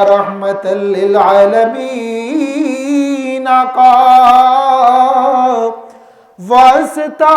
رحمت للعالمین آقا واسطہ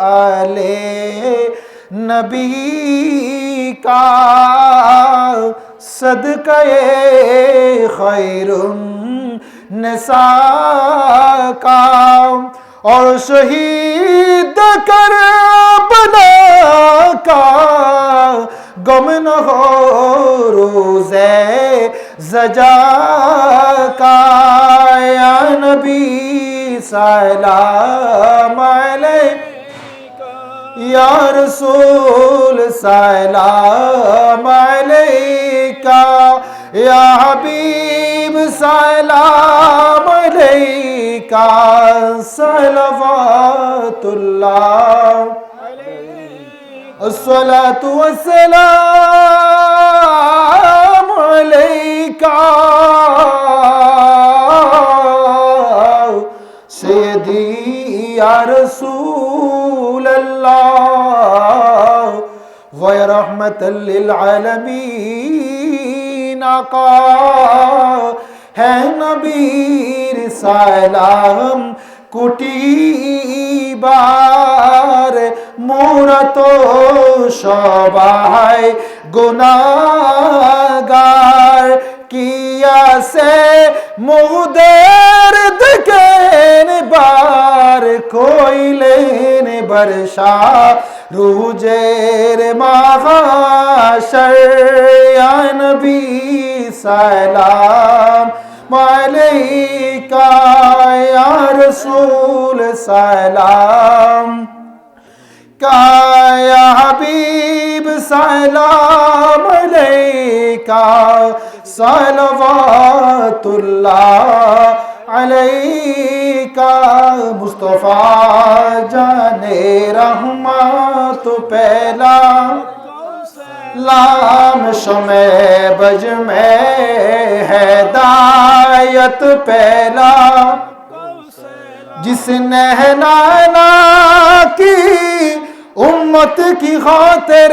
آل نبی کا صدقہ خیر نساء کا اور شہید کر بنا کا گم نہ ہو روزے زجا کا یا نبی سلام علیکہ یا رسول سلام علیکہ یا حبیب سلام علیکہ صلوات اللہ الصلاة والسلام عليك سيدي يا رسول الله ويا رحمة للعالمين آقا ہے نبی سلام কুটি বার মোরা کیا سے مغدرد کین بار کوئی لین برشا، روح جیر مغاشر یا نبی سلام ملیکہ یا رسول سلام۔ کا یا حبیب سلام علیہ علیکہ صلوات اللہ علیکہ مصطفیٰ جانے رحمت پہلا لام شمع بج میں ہدایت پہلا جس نے نانا کی امت کی خاطر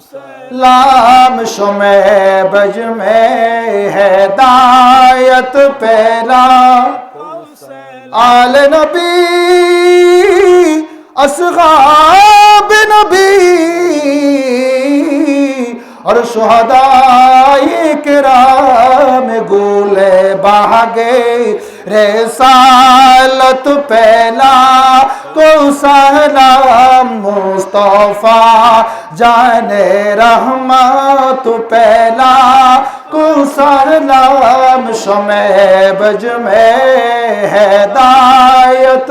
لام شمع بج میں ہدایت پہلا آل نبی، اصحاب نبی اور شہدائی کرام گولے باگے رسالت রেসালত পেলা কৌশলাম মুস্তফা জানে রহমত পেলা কুসলাম সমেবজ মে হেদায়ত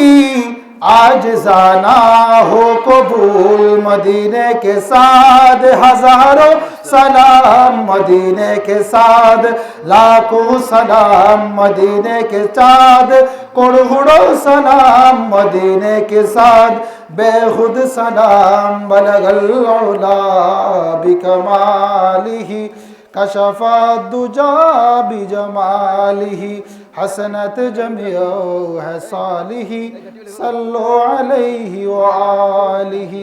ইয়ে آج زانا ہو قبول مدینے کے ساتھ، ہزاروں سلام مدینے کے ساتھ، لاکھوں سلام مدینے کے چاند کڑہڑوں سلام مدینے کے ساتھ بے خود سلام بلغ العلا بکمالہ کشف الدجا بجمالہ حسنت جميع حصاله صلوا عليه وآله.